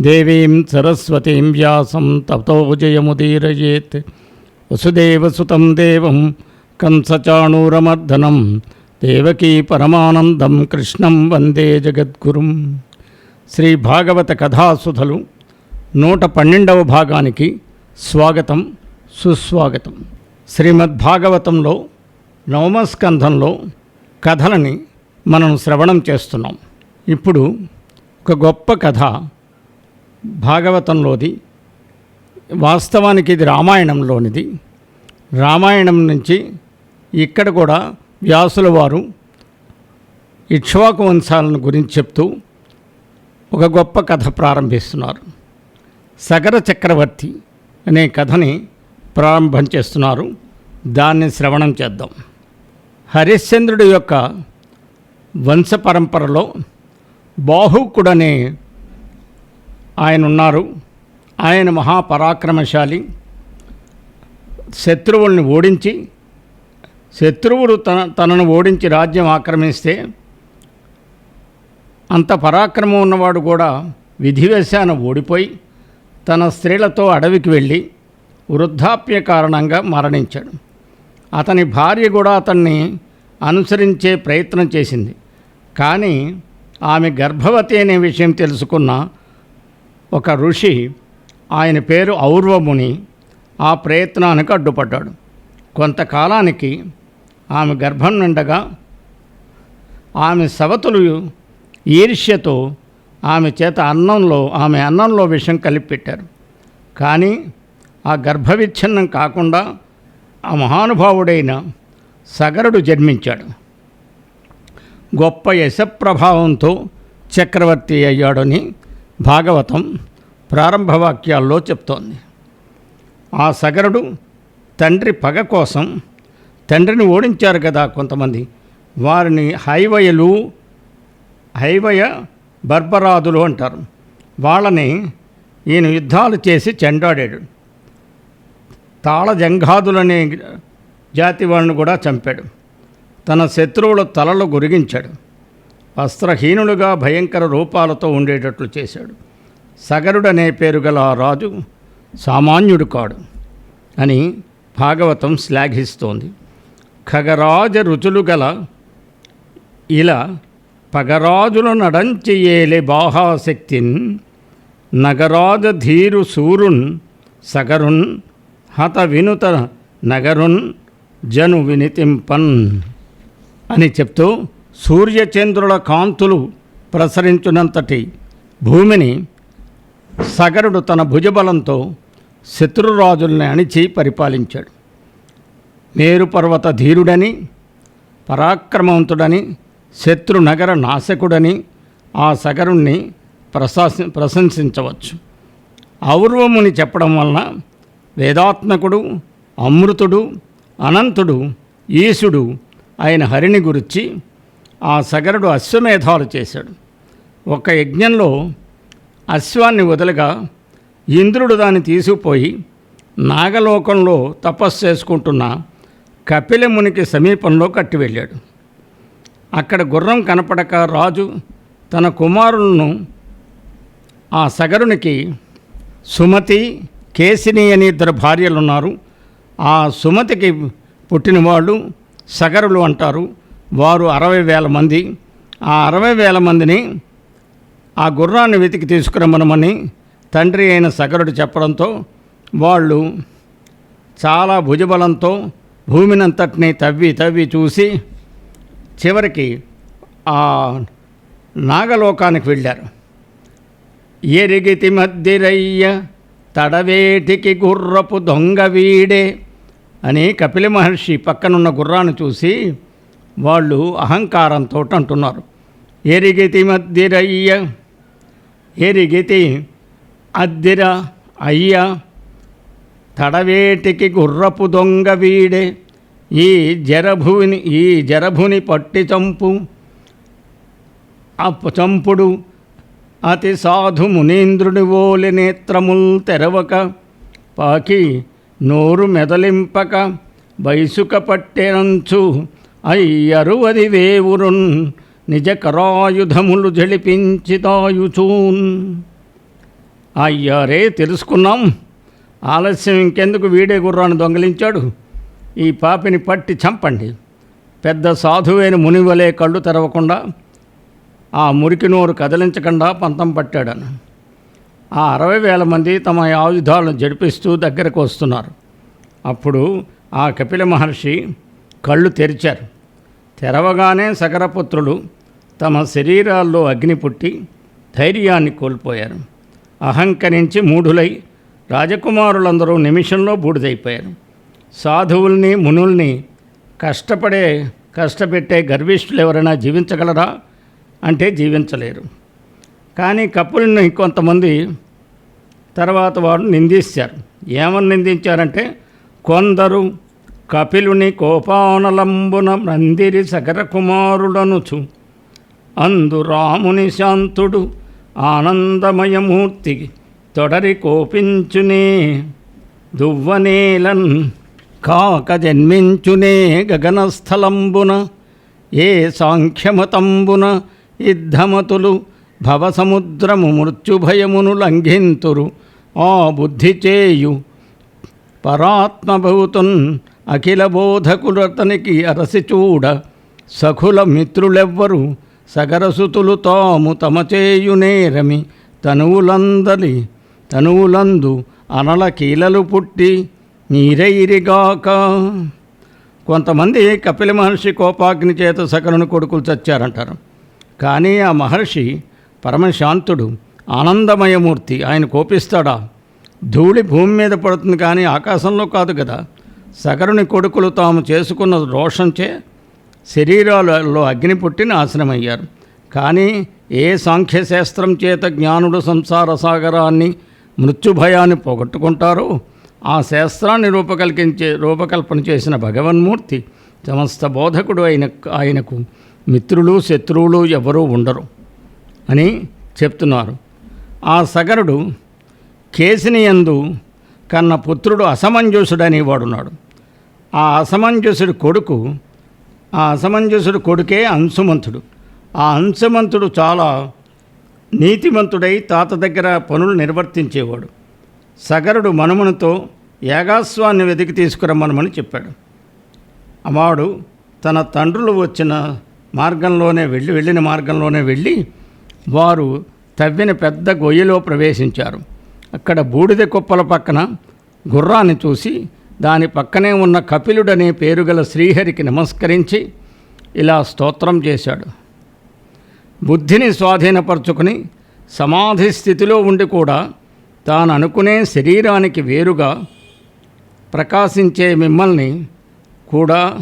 దేవీం సరస్వతీం వ్యాసం తతో జయముదీరయేత్ వసుదేవసుతం దేవం కంసచాణూరమర్దనం దేవకీ పరమానందం కృష్ణం వందే జగద్గురుం శ్రీ భాగవత కథాసుధలు నూట పన్నెండవ భాగానికి స్వాగతం సుస్వాగతం శ్రీమద్భాగవతంలో నవమస్కంధంలో కథలని మనం శ్రవణం చేస్తున్నాం. ఇప్పుడు ఒక గొప్ప కథ భాగవతంలోది వాస్తవానికి ఇది రామాయణంలోనిది. రామాయణం నుంచి ఇక్కడ కూడా వ్యాసుల వారు ఇక్ష్వాకు వంశాలను గురించి చెప్తూ ఒక గొప్ప కథ ప్రారంభిస్తున్నారు. సగర చక్రవర్తి అనే కథని ప్రారంభం చేస్తున్నారు. దాన్ని శ్రవణం చేద్దాం. హరిశ్చంద్రుడి యొక్క వంశ పరంపరలో బాహుకుడనే ఆయన ఉన్నారు ఆయన మహాపరాక్రమశాలి. శత్రువుల్ని ఓడించి శత్రువుడు తన తనను ఓడించి రాజ్యం ఆక్రమిస్తే అంత పరాక్రమం ఉన్నవాడు కూడా విధివశాన ఓడిపోయి తన స్త్రీలతో అడవికి వెళ్ళి వృద్ధాప్య కారణంగా మరణించాడు. అతని భార్య కూడా అతన్ని అనుసరించే ప్రయత్నం చేసింది. కానీ ఆమె గర్భవతి అనే విషయం తెలుసుకున్న ఒక ఋషి ఆయన పేరు ఔర్వముని ఆ ప్రయత్నానికి అడ్డుపడ్డాడు. కొంతకాలానికి ఆమె గర్భం నిండగా ఆమె సవతులు ఈర్ష్యతో ఆమె చేత అన్నంలో ఆమె అన్నంలో విషం కలిపి పెట్టారు కానీ ఆ గర్భవిచ్ఛిన్నం కాకుండా ఆ మహానుభావుడైన సగరుడు జన్మించాడు. గొప్ప యశప్రభావంతో చక్రవర్తి అయ్యాడని భాగవతం ప్రారంభ వాక్యాల్లో చెప్తోంది. ఆ సగరుడు తండ్రి పగ కోసం తండ్రిని ఓడించారు కదా కొంతమంది. వారిని హైవయలు హైవయ బర్బరాదులు అంటారు. వాళ్ళని ఈయన యుద్ధాలు చేసి చెండాడాడు. తాళజంఘాదులనే జాతి వాళ్ళని కూడా చంపాడు. తన శత్రువుల తలలు గురిగించాడు. వస్త్రహీనులుగా భయంకర రూపాలతో ఉండేటట్లు చేశాడు. సగరుడనే పేరు గల ఆ రాజు సామాన్యుడు కాడు అని భాగవతం శ్లాఘిస్తోంది. ఖగరాజ రుచులు గల ఇలా పగరాజులు నడంచి బాహాశక్తిన్ నగరాజ ధీరు సూరున్ సగరున్ హత వినుత నగరున్ జను వినితింపన్ అని చెప్తూ సూర్యచంద్రుల కాంతులు ప్రసరించునంతటి భూమిని సగరుడు తన భుజబలంతో శత్రురాజుల్ని అణిచి పరిపాలించాడు. మేరుపర్వత ధీరుడని పరాక్రమవంతుడని శత్రు నగర నాశకుడని ఆ సగరుణ్ణి ప్రశాసి ప్రశంసించవచ్చు. ఔర్వముని చెప్పడం వలన వేదాత్మకుడు అమృతుడు అనంతుడు ఈశుడు ఆయన హరిని గురించి ఆ సగరుడు అశ్వమేధాలు చేశాడు. ఒక యజ్ఞంలో అశ్వాన్ని వదలగా ఇంద్రుడు దాన్ని తీసుకుపోయి నాగలోకంలో తపస్సు చేసుకుంటున్న కపిలమునికి సమీపంలో కట్టి వెళ్ళాడు. అక్కడ గుర్రం కనపడక రాజు తన కుమారులను ఆ సగరునికి సుమతి కేసిని అని ఇద్దరు భార్యలు ఉన్నారు ఆ సుమతికి పుట్టినవాళ్ళు సగరులు అంటారు. వారు అరవై వేల మంది. ఆ అరవై వేల మందిని ఆ గుర్రాన్ని వెతికి తీసుకురమ్మనమని తండ్రి అయిన సగరుడు చెప్పడంతో వాళ్ళు చాలా భుజబలంతో భూమినంతటిని తవ్వి తవ్వి చూసి చివరికి ఆ నాగలోకానికి వెళ్ళారు. ఎరిగితి మద్దిరయ్య తడవేటికి గుర్రపు దొంగ వీడే అని కపిల మహర్షి పక్కనున్న గుర్రాన్ని చూసి వాళ్ళు అహంకారంతో అంటున్నారు ఎరిగితి మద్దిరయ్య ఎరిగితి అద్దిర అయ్య తడవేటికి గుర్రపు దొంగ వీడే ఈ జరభుని ఈ జరభుని పట్టి చంపు అప్పు చంపుడు అతి సాధు మునీంద్రుడి ఓలి నేత్రముల్ తెరవక పాకి నోరు మెదలింపక బైసుక పట్టేనంచు అయ్యరువది వేవురున్ నిజ కరాయుధములు జడిపించితాయుచూన్. అయ్యారే తెలుసుకున్నాం. ఆలస్యం ఇంకెందుకు? వీడే గుర్రాన్ని దొంగిలించాడు. ఈ పాపిని పట్టి చంపండి. పెద్ద సాధువైన మునివలే కళ్ళు తెరవకుండా ఆ మురికి నోరు కదిలించకుండా పంతం పట్టాడను ఆ అరవై వేల మంది తమ ఆయుధాలను జడిపిస్తూ దగ్గరకు వస్తున్నారు. అప్పుడు ఆ కపిల మహర్షి కళ్ళు తెరిచారు. తెరవగానే సకరపుత్రులు తమ శరీరాల్లో అగ్ని పుట్టి ధైర్యాన్ని కోల్పోయారు. అహంకరించి మూఢులై రాజకుమారులందరూ నిమిషంలో బూడిదైపోయారు. సాధువుల్ని మునుల్ని కష్టపడే కష్టపెట్టే గర్విష్ఠులు ఎవరైనా జీవించగలరా? అంటే జీవించలేరు. కానీ కప్పుల్ని కొంతమంది తర్వాత వారు నిందిస్తారు. ఏమని నిందించారంటే కొందరు కపిలుని కోపానలంబున మందిరి సగర కుమారుడనుచు. అందు రాముని శాంతుడు ఆనందమయమూర్తి తొడరి కోపించునే. దువ్వనేలన్ కాక జన్మించునే గగనస్థలంబున. ఏ సాంఖ్యమతంబున యుద్ధమతులు భవసముద్రము మృత్యుభయమును లంఘింతురు. ఆ బుద్ధి చేయు పరాత్మభూతున్ అఖిల బోధకులతనికి అరసి చూడ. సఖుల మిత్రులెవ్వరు సగరసుతులు తాము తమ చేయునేరమి తనువులందలి తనువులందు అనల కీలలు పుట్టి నీరైరిగాక కొంతమంది కపిల మహర్షి కోపాగ్ని చేత సకలను కొడుకులు చచ్చారంటారు. కానీ ఆ మహర్షి పరమశాంతుడు ఆనందమయమూర్తి ఆయన కోపిస్తాడా? ధూళి భూమి మీద పడుతుంది కానీ ఆకాశంలో కాదు కదా. సగరుని కొడుకులు తాము చేసుకున్న రోషంచే శరీరాలలో అగ్ని పుట్టి నాశనమయ్యారు కానీ ఏ సాంఖ్యశాస్త్రం చేత జ్ఞానుడు సంసార సాగరాన్ని మృత్యుభయాన్ని పోగొట్టుకుంటారో ఆ శాస్త్రాన్ని రూపకల్పించే రూపకల్పన చేసిన భగవన్మూర్తి సమస్త బోధకుడు అయిన ఆయనకు మిత్రులు శత్రువులు ఎవరూ ఉండరు అని చెప్తున్నారు. ఆ సగరుడు కేసినియందు కన్న పుత్రుడు అసమంజసుడని వాడున్నాడు. ఆ అసమంజసుడి కొడుకు ఆ అసమంజసుడి కొడుకే అంశుమంతుడు ఆ అంశమంతుడు చాలా నీతిమంతుడై తాత దగ్గర పనులు నిర్వర్తించేవాడు. సగరుడు మనుమనుతో యాగాస్వాన్ని వెతికి తీసుకురమ్మనమని చెప్పాడు. అమాడు తన తండ్రులు వచ్చిన మార్గంలోనే వెళ్ళి వెళ్ళిన మార్గంలోనే వెళ్ళి వారు తవ్విన పెద్ద గొయ్యిలో ప్రవేశించారు. అక్కడ బూడిద కుప్పల పక్కన గుర్రాన్ని చూసి దాని పక్కనే ఉన్న కపిలుడనే పేరుగల శ్రీహరికి నమస్కరించి ఇలా స్తోత్రం చేశాడు. బుద్ధిని స్వాధీనపరుచుకుని సమాధి స్థితిలో ఉండి కూడా తాను అనుకునే శరీరానికి వేరుగా ప్రకాశించే మిమ్మల్ని కూడా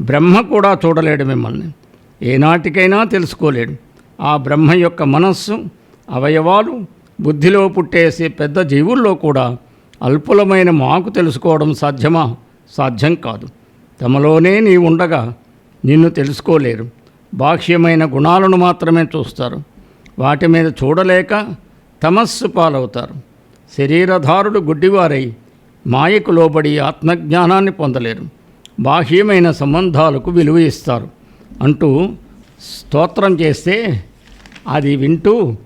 బ్రహ్మ కూడా చూడలేడు మిమ్మల్ని. ఏనాటికైనా తెలుసుకోలేడు. ఆ బ్రహ్మ యొక్క మనస్సు అవయవాలు బుద్ధిలో పుట్టేసే పెద్ద జీవుల్లో కూడా అల్పులమైన మాకు తెలుసుకోవడం సాధ్యమా? సాధ్యం కాదు. తమలోనే నీ ఉండగా నిన్ను తెలుసుకోలేరు. బాహ్యమైన గుణాలను మాత్రమే చూస్తారు. వాటి మీద చూడలేక తమస్సు పాలవుతారు. శరీరధారుడు గుడ్డివారై మాయకు లోబడి ఆత్మజ్ఞానాన్ని పొందలేరు. బాహ్యమైన సంబంధాలకు విలువ ఇస్తారు. అంటూ స్తోత్రం చేస్తే అది వింటూ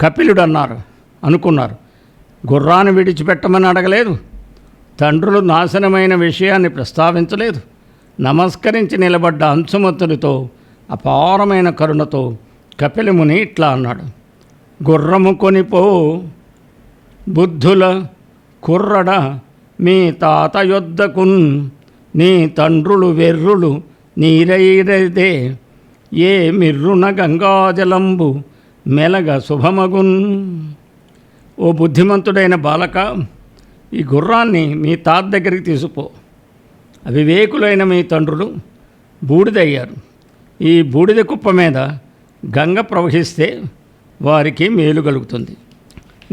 కపిలుడు అన్నారు అనుకున్నారు. గుర్రాన్ని విడిచిపెట్టమని అడగలేదు. తండ్రులు నాశనమైన విషయాన్ని ప్రస్తావించలేదు. నమస్కరించి నిలబడ్డ అంశుమతునితో అపారమైన కరుణతో కపిలముని ఇట్లా అన్నాడు. గుర్రము కొనిపో బుద్ధుల కుర్రడ మీ తాత యొద్దకున్ నీ తండ్రులు వెర్రులు నీరైరదే. ఏ మిర్రున గంగాజలంబు మెలగ శుభమగున్. ఓ బుద్ధిమంతుడైన బాలక ఈ గుర్రాన్ని మీ తాత దగ్గరికి తీసుకుపో. అవివేకులైన మీ తండ్రులు బూడిదయ్యారు. ఈ బూడిద కుప్ప మీద గంగ ప్రవహిస్తే వారికి మేలు కలుగుతుంది.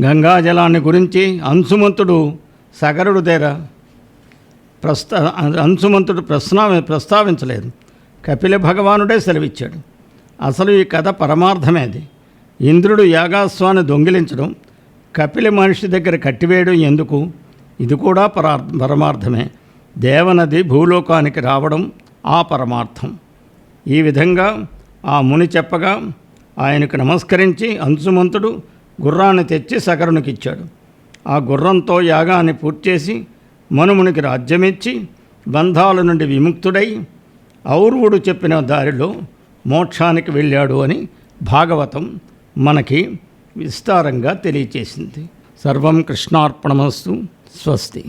గంగాజలాన్ని గురించి అంశుమంతుడు సగరుడు దేర ప్రస్తా అంశుమంతుడు ప్రశ్న ప్రస్తావించలేదు. కపిల భగవానుడే సెలవిచ్చాడు. అసలు ఈ కథ పరమార్థమేది ఇంద్రుడు యాగాస్వాన్ని దొంగిలించడం కపిల మనిషి దగ్గర కట్టివేయడం ఎందుకు? ఇది కూడా పరా పరమార్థమే. దేవనది భూలోకానికి రావడం ఆ పరమార్థం. ఈ విధంగా ఆ ముని చెప్పగా ఆయనకు నమస్కరించి అంశుమంతుడు గుర్రాన్ని తెచ్చి సగరునికిచ్చాడు. ఆ గుర్రంతో యాగాన్ని పూర్తి చేసి మనుమునికి రాజ్యమిచ్చి బంధాల నుండి విముక్తుడై ఔర్వుడు చెప్పిన దారిలో మోక్షానికి వెళ్ళాడు అని భాగవతం మనకి విస్తారంగా తెలియచేసింది. సర్వం కృష్ణార్పణమస్తు. స్వస్తి.